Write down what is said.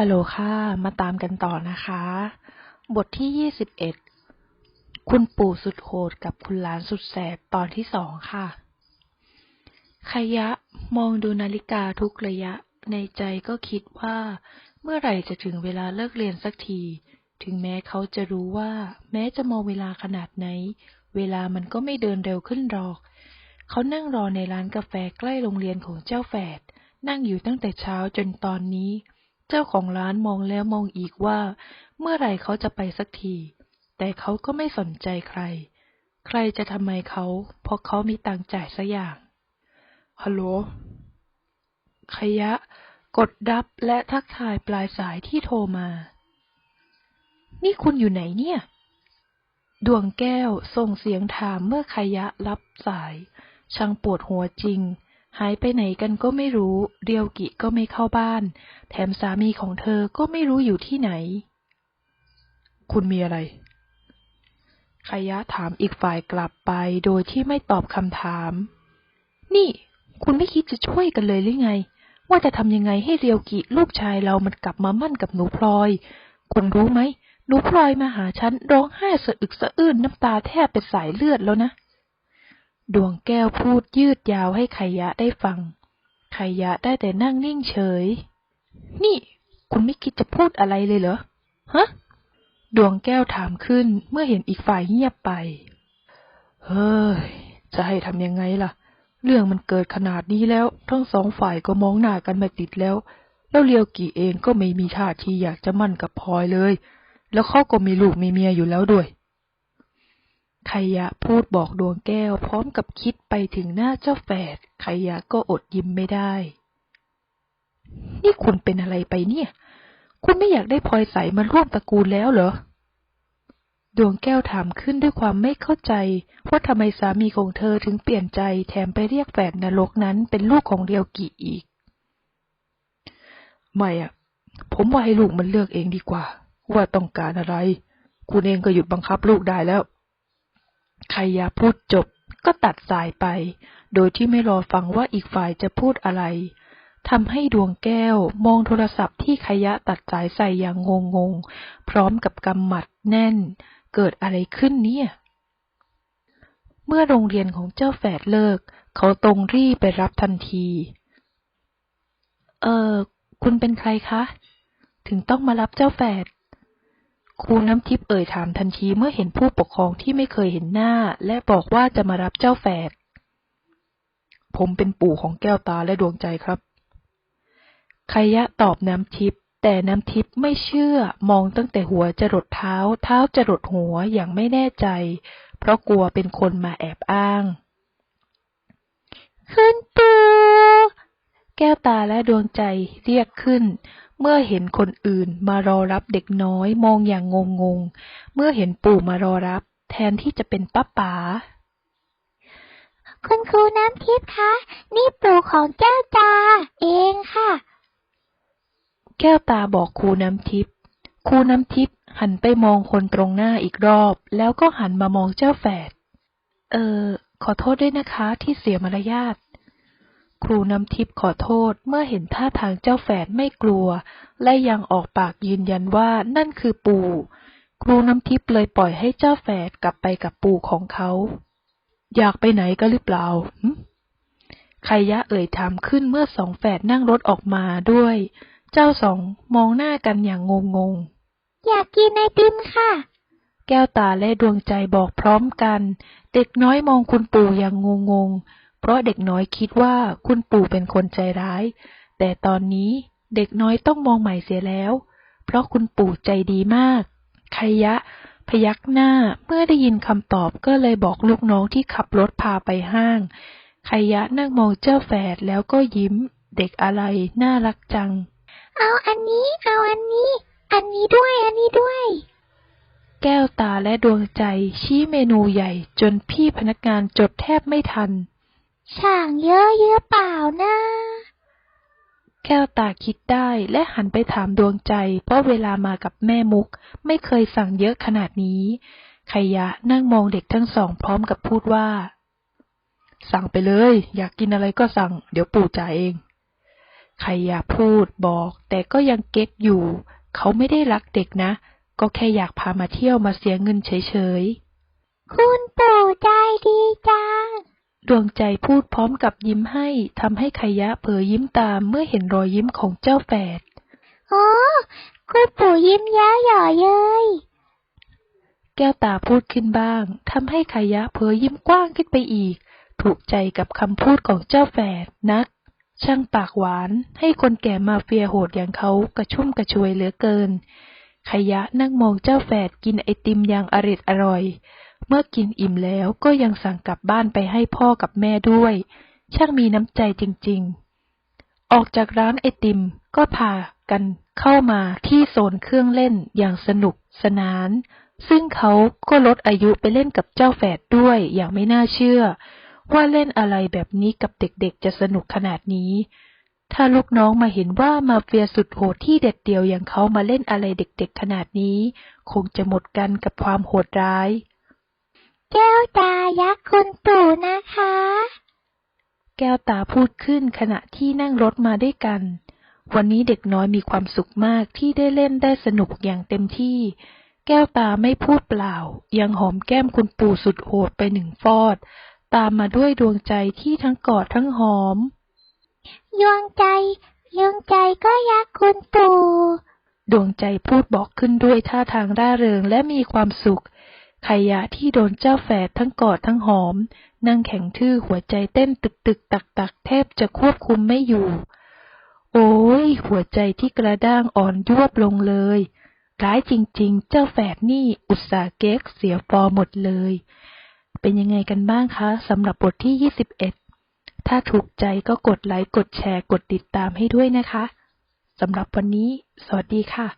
ฮัลโหลค่ะ มาตามกันต่อนะคะ บทที่ยี่สิบเอ็ด คุณปู่สุดโหดกับคุณหลานสุดแสบตอนที่สองค่ะ ขยะมองดูนาฬิกาทุกระยะ ในใจก็คิดว่า เมื่อไหร่จะถึงเวลาเลิกเรียนสักที ถึงแม้เขาจะรู้ว่า แม้จะมองเวลาขนาดไหน เวลามันก็ไม่เดินเร็วขึ้นหรอก เขานั่งรอในร้านกาแฟใกล้โรงเรียนของเจ้าแฝด นั่งอยู่ตั้งแต่เช้าจนตอนนี้เจ้าของร้านมองแล้วมองอีกว่า เมื่อไหร่เขาจะไปสักที แต่เขาก็ไม่สนใจใคร ใครจะทำไมเขา เพราะเขามีตังจ่ายสักอย่าง ฮัลโหล ขยะ กดดับและทักทายปลายสายที่โทรมา นี่คุณอยู่ไหนเนี่ย ดวงแก้วส่งเสียงถามเมื่อขยะรับสาย ช่างปวดหัวจริง หายไปไหนกันก็ไม่รู้ เรียวกิก็ไม่เข้าบ้าน แถมสามีของเธอก็ไม่รู้อยู่ที่ไหน คุณมีอะไรขยะถามอีกฝ่ายกลับไปโดยที่ไม่ตอบคำถาม นี่ คุณไม่คิดจะช่วยกันเลยหรือไง ว่าจะทำยังไงให้เรียวกิลูกชายเรามันกลับมามั่นกับหนูพลอย คุณรู้ไหมหนูพลอยมาหาฉันร้องไห้สะอึกสะอื้นน้ำตาแทบเป็นสายเลือดแล้วนะ ดวงแก้วพูดยืดยาวให้ไขยะได้ฟัง ไขยะได้แต่นั่งนิ่งเฉย นี่ คุณไม่คิดจะพูดอะไรเลยเหรอ ฮะ ดวงแก้วถามขึ้นเมื่อเห็นอีกฝ่ายเงียบไป เฮ้ย จะให้ทำยังไงล่ะ เรื่องมันเกิดขนาดนี้แล้ว ทั้งสองฝ่ายก็มองหน้ากันไม่ติดแล้ว แล้วเลียวกี่เองก็ไม่มีท่าทีอยากจะมั่นกับพลอยเลย แล้วเขาก็มีลูกมีเมียอยู่แล้วด้วย ขยะพูดบอกดวงแก้ว พร้อมกับคิดไปถึงหน้าเจ้าแฝดขยะก็อดยิ้มไม่ได้ นี่คุณเป็นอะไรไปเนี่ย คุณไม่อยากได้พลอยใสมาร่วมตระกูลแล้วเหรอ ดวงแก้วถามขึ้นด้วยความไม่เข้าใจว่าทำไมสามีของเธอถึงเปลี่ยนใจแถมไปเรียกแฝดนรกนั้นเป็นลูกของเรียวกิอีก ไม่อะผมว่าให้ลูกมันเลือกเองดีกว่า ว่าต้องการอะไร คุณเองก็หยุดบังคับลูกได้แล้ว ใครยาพูดจบก็ตัดสายไป โดยที่ไม่รอฟังว่าอีกฝ่ายจะพูดอะไรทำให้ดวงแก้วมองโทรศัพท์ที่ขยะตัดสายใส่อย่างงงงๆพร้อมกับกำหมัดแน่น เกิดอะไรขึ้นเนี่ย เมื่อโรงเรียนของเจ้าแฝดเลิก เขาตรงรีไปรับทันที เออ คุณเป็นใครคะ ถึงต้องมารับเจ้าแฝด ครูน้ำทิพย์เอ่ยถามทันทีเมื่อเห็นผู้ปกครองที่ไม่เคยเห็นหน้า และบอกว่าจะมารับเจ้าแฝด ผมเป็นปู่ของแก้วตาและดวงใจครับขยะตอบน้ำทิพย์แต่น้ำทิพย์ไม่เชื่อมองตั้งแต่หัวจรดเท้า เท้าจรดหัวอย่างไม่แน่ใจ เพราะกลัวเป็นคนมาแอบอ้าง ขึ้นปูแก้วตาและดวงใจเรียกขึ้น เมื่อเห็นคนอื่นมารอรับเด็กน้อยมองอย่างงงงๆเมื่อเห็นปู่มารอรับ แทนที่จะเป็นป้าป๋า คุณครูน้ำทิพย์คะ นี่ปู่ของแก้วตาเองค่ะ แก้วตาบอกครูน้ำทิพย์ ครูน้ำทิพย์หันไปมองคนตรงหน้าอีกรอบ แล้วก็หันมามองเจ้าแฝด เออ ขอโทษด้วยนะคะที่เสียมารยาท ครูน้ำทิพย์ขอโทษเมื่อเห็นท่าทางเจ้าแฝดไม่กลัว และยังออกปากยืนยันว่านั่นคือปู่ ครูน้ำทิพย์เลยปล่อยให้เจ้าแฝดกลับไปกับปู่ของเขา อยากไปไหนกันหรือเปล่าหึใครยะเอ่ยถามขึ้นเมื่อสองแฝดนั่งรถออกมาด้วย เจ้าสองมองหน้ากันอย่างงงงๆอยากกินไอติมค่ะ แก้วตาและดวงใจบอกพร้อมกัน เด็กน้อยมองคุณปู่อย่างงงงๆ เพราะเด็กน้อยคิดว่าคุณปู่เป็นคนใจร้าย แต่ตอนนี้เด็กน้อยต้องมองใหม่เสียแล้ว เพราะคุณปู่ใจดีมากขยะ พยักหน้าเมื่อได้ยินคำตอบก็เลยบอกลูกน้องที่ขับรถพาไปห้างขยะนั่งมองเจ้าแฝดแล้วก็ยิ้ม เด็กอะไรน่ารักจัง เอาอันนี้ เอาอันนี้ อันนี้ด้วย อันนี้ด้วย แก้วตาและดวงใจชี้เมนูใหญ่จนพี่พนักงานจดแทบไม่ทัน ช่างเยอะเยอะเปล่านะแก้วตาคิดได้และหันไปถามดวงใจ เพราะเวลามากับแม่มุก ไม่เคยสั่งเยอะขนาดนี้ขยะนั่งมองเด็กทั้งสองพร้อมกับพูดว่า สั่งไปเลย อยากกินอะไรก็สั่ง เดี๋ยวปู่จ่ายเองใครอยากพูดบอก แต่ก็ยังเก๊กอยู่ เขาไม่ได้รักเด็กนะ ก็แค่อยากพามาเที่ยวมาเสียเงินเฉยคุณปู่ใจดีจังๆ ดวงใจพูดพร้อมกับยิ้มให้ทำให้ขยะเผลอยิ้มตามเมื่อเห็นรอยยิ้มของเจ้าแฝดโอ้คุณปู่ยิ้มแย้มหย่อเย้ยแก้วตาพูดขึ้นบ้างทำให้ขยะเผลอยิ้มกว้างขึ้นไปอีก ถูกใจกับคำพูดของเจ้าแฝดนัก ช่างปากหวานให้คนแก่มาเฟียโหดอย่างเขากระชุ่มกระชวยเหลือเกิน ขยะนั่งมองเจ้าแฝดกินไอติมอย่างอร็ดอร่อย เมื่อกินอิ่มแล้วก็ยังสั่งกลับบ้านไปให้พ่อกับแม่ด้วย ช่างมีน้ำใจจริง ๆ ออกจากร้านไอติมก็พากันเข้ามาที่โซนเครื่องเล่นอย่างสนุกสนาน ซึ่งเขาก็ลดอายุไปเล่นกับเจ้าแฝดด้วยอย่างไม่น่าเชื่อ ว่าเล่นอะไรแบบนี้กับเด็กๆจะสนุกขนาดนี้ ถ้าลูกน้องมาเห็นว่ามาเฟียสุดโหดที่เด็ดเดียวอย่างเขามาเล่นอะไรเด็กๆขนาดนี้ คงจะหมดกันกับความโหดร้าย แก้วตายักษ์คุณปู่นะคะ แก้วตาพูดขึ้นขณะที่นั่งรถมาด้วยกัน วันนี้เด็กน้อยมีความสุขมากที่ได้เล่นได้สนุกอย่างเต็มที่ แก้วตาไม่พูดเปล่า ยังหอมแก้มคุณปู่สุดโหดไปหนึ่งฟอด ตามมาด้วยดวงใจที่ทั้งกอดทั้งหอมยวงใจยวงใจก็ยักษ์คุณปู่ ดวงใจพูดบอกขึ้นด้วยท่าทางร่าเริงและมีความสุข ขยะที่โดนเจ้าแฝดทั้งกอดทั้งหอม นั่งแข็งทื่อหัวใจเต้นตึกตึกตักตักแทบจะควบคุมไม่อยู่ โอ้ยหัวใจที่กระด้างอ่อนยวบลงเลย ร้ายจริง ๆ เจ้าแฝดนี่อุตส่าห์เก๊กเสียฟอร์หมดเลย เป็นยังไงกันบ้างคะสำหรับบทที่ 21 ถ้าถูกใจก็กดไลค์กดแชร์กดติดตามให้ด้วยนะคะสำหรับวันนี้ สวัสดีค่ะ